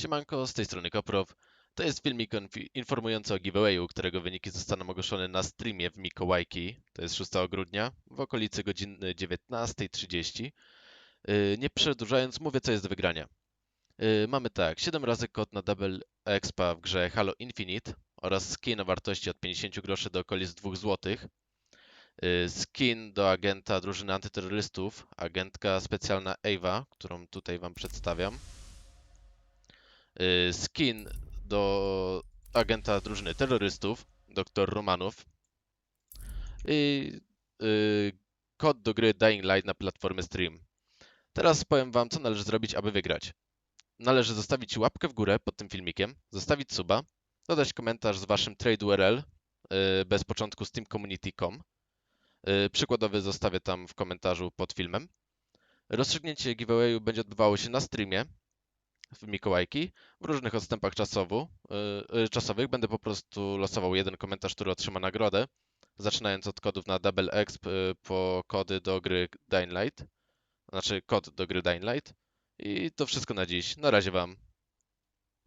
Siemanko, z tej strony Koprow. To jest filmik informujący o giveawayu, którego wyniki zostaną ogłoszone na streamie w Mikołajki. To jest 6 grudnia, w okolicy godziny 19.30. Yy, Nie przedłużając, mówię co jest do wygrania. Yy, Mamy tak, 7 razy kod na Double Expa w grze Halo Infinite oraz skin o wartości od 50 groszy do okolic 2 zł. Yy, Skin do agenta drużyny antyterrorystów, agentka specjalna Ava, którą tutaj Wam przedstawiam y, skin do agenta drużyny terrorystów, dr Romanów i y, kod do gry Dying Light na platformę Stream. Teraz powiem Wam, co należy zrobić, aby wygrać. Należy zostawić łapkę w górę pod tym filmikiem, zostawić suba, dodać komentarz z Waszym trade URL y, bez początku steamcommunity.com. Y, Przykładowy zostawię tam w komentarzu pod filmem. Rozstrzygnięcie giveawayu będzie odbywało się na streamie w Mikołajki w różnych odstępach czasowu, y, y, czasowych. Będę po prostu losował jeden komentarz, który otrzyma nagrodę, zaczynając od kodów na Double Exp y, po kody do gry Dying Light, znaczy kod do gry Dying Light. I to wszystko na dziś. Na razie Wam.